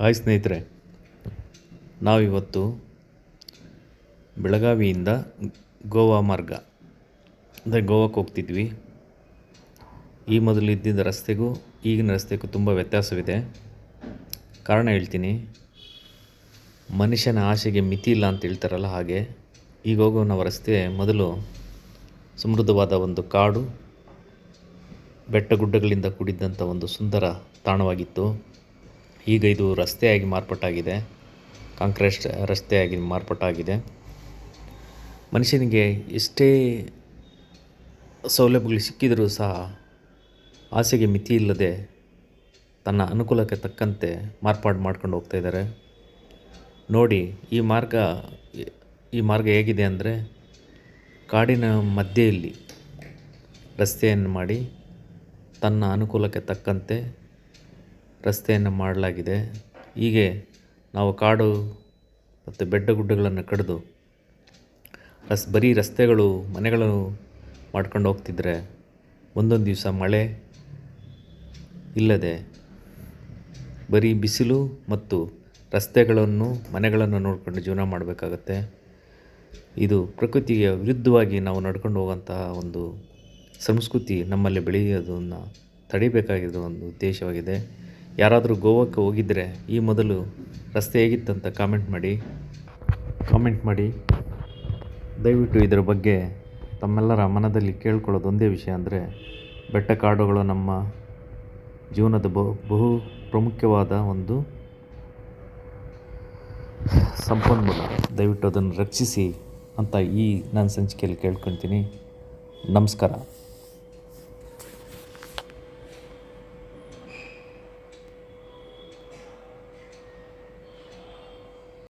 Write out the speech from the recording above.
Hi ಸ್ನೇಹಿತರೆ, ನಾವಿವತ್ತು ಬೆಳಗಾವಿಯಿಂದ ಗೋವಾ ಮಾರ್ಗ, ಅಂದರೆ ಗೋವಾಕ್ಕೆ ಹೋಗ್ತಿದ್ವಿ. ಈ ಮೊದಲು ಇದ್ದಿದ್ದ ರಸ್ತೆಗೂ ಈಗಿನ ರಸ್ತೆಗೂ ತುಂಬ ವ್ಯತ್ಯಾಸವಿದೆ. ಕಾರಣ ಹೇಳ್ತೀನಿ, ಮನುಷ್ಯನ ಆಸೆಗೆ ಮಿತಿ ಇಲ್ಲ ಅಂತ ಹೇಳ್ತಾರಲ್ಲ ಹಾಗೆ, ಈಗ ಹೋಗೋ ನಾವು ರಸ್ತೆ ಮೊದಲು ಸಮೃದ್ಧವಾದ ಒಂದು ಕಾಡು, ಬೆಟ್ಟ ಗುಡ್ಡಗಳಿಂದ ಕೂಡಿದ್ದಂಥ ಒಂದು ಸುಂದರ ತಾಣವಾಗಿತ್ತು. ಈಗ ಇದು ರಸ್ತೆಯಾಗಿ ಮಾರ್ಪಾಟಾಗಿದೆ ಕಾಂಕ್ರೀಟ್ ರಸ್ತೆಯಾಗಿ ಮಾರ್ಪಾಟಾಗಿದೆ ಮನುಷ್ಯನಿಗೆ ಎಷ್ಟೇ ಸೌಲಭ್ಯಗಳು ಸಿಕ್ಕಿದರೂ ಸಹ ಆಸೆಗೆ ಮಿತಿ ಇಲ್ಲದೆ ತನ್ನ ಅನುಕೂಲಕ್ಕೆ ತಕ್ಕಂತೆ ಮಾರ್ಪಾಡು ಮಾಡ್ಕೊಂಡು ಹೋಗ್ತಾ ಇದ್ದಾರೆ. ನೋಡಿ, ಈ ಮಾರ್ಗ ಈ ಮಾರ್ಗ ಹೇಗಿದೆ ಅಂದರೆ ಕಾಡಿನ ಮಧ್ಯೆಯಲ್ಲಿ ರಸ್ತೆಯನ್ನು ಮಾಡಿ ತನ್ನ ಅನುಕೂಲಕ್ಕೆ ತಕ್ಕಂತೆ ರಸ್ತೆಯನ್ನು ಮಾಡಲಾಗಿದೆ. ಹೀಗೆ ನಾವು ಕಾಡು ಮತ್ತು ಬೆಟ್ಟ ಗುಡ್ಡಗಳನ್ನು ಕಡಿದು ರಸ್, ಬರೀ ರಸ್ತೆಗಳು, ಮನೆಗಳನ್ನು ಮಾಡ್ಕೊಂಡು ಹೋಗ್ತಿದ್ರೆ ಒಂದೊಂದು ದಿವಸ ಮಳೆ ಇಲ್ಲದೆ ಬರೀ ಬಿಸಿಲು ಮತ್ತು ರಸ್ತೆಗಳನ್ನು, ಮನೆಗಳನ್ನು ನೋಡಿಕೊಂಡು ಜೀವನ ಮಾಡಬೇಕಾಗತ್ತೆ. ಇದು ಪ್ರಕೃತಿಗೆ ವಿರುದ್ಧವಾಗಿ ನಾವು ನಡ್ಕೊಂಡು ಹೋಗೋಂತಹ ಒಂದು ಸಂಸ್ಕೃತಿ ನಮ್ಮಲ್ಲಿ ಬೆಳೆಯೋದನ್ನು ತಡಿಬೇಕಾಗಿರೋ ಒಂದು ಉದ್ದೇಶವಾಗಿದೆ. ಯಾರಾದರೂ ಗೋವಾಕ್ಕೆ ಹೋಗಿದ್ದರೆ ಈ ಮೊದಲು ರಸ್ತೆ ಹೇಗಿತ್ತಂತ ಕಾಮೆಂಟ್ ಮಾಡಿ. ಕಾಮೆಂಟ್ ಮಾಡಿ. ದಯವಿಟ್ಟು ಇದರ ಬಗ್ಗೆ ತಮ್ಮೆಲ್ಲರ ಮನದಲ್ಲಿ ಕೇಳ್ಕೊಳ್ಳೋದು ಒಂದೇ ವಿಷಯ ಅಂದರೆ ಬೆಟ್ಟ ಕಾಡುಗಳು ನಮ್ಮ ಜೀವನದ ಬಹು ಬಹು ಪ್ರಮುಖವಾದ ಒಂದು ಸಂಪನ್ಮೂಲ. ದಯವಿಟ್ಟು ಅದನ್ನು ರಕ್ಷಿಸಿ ಅಂತ ಈ ನಾನು ಸಂಚಿಕೆಯಲ್ಲಿ ಕೇಳ್ಕೊತೀನಿ ನಮಸ್ಕಾರ.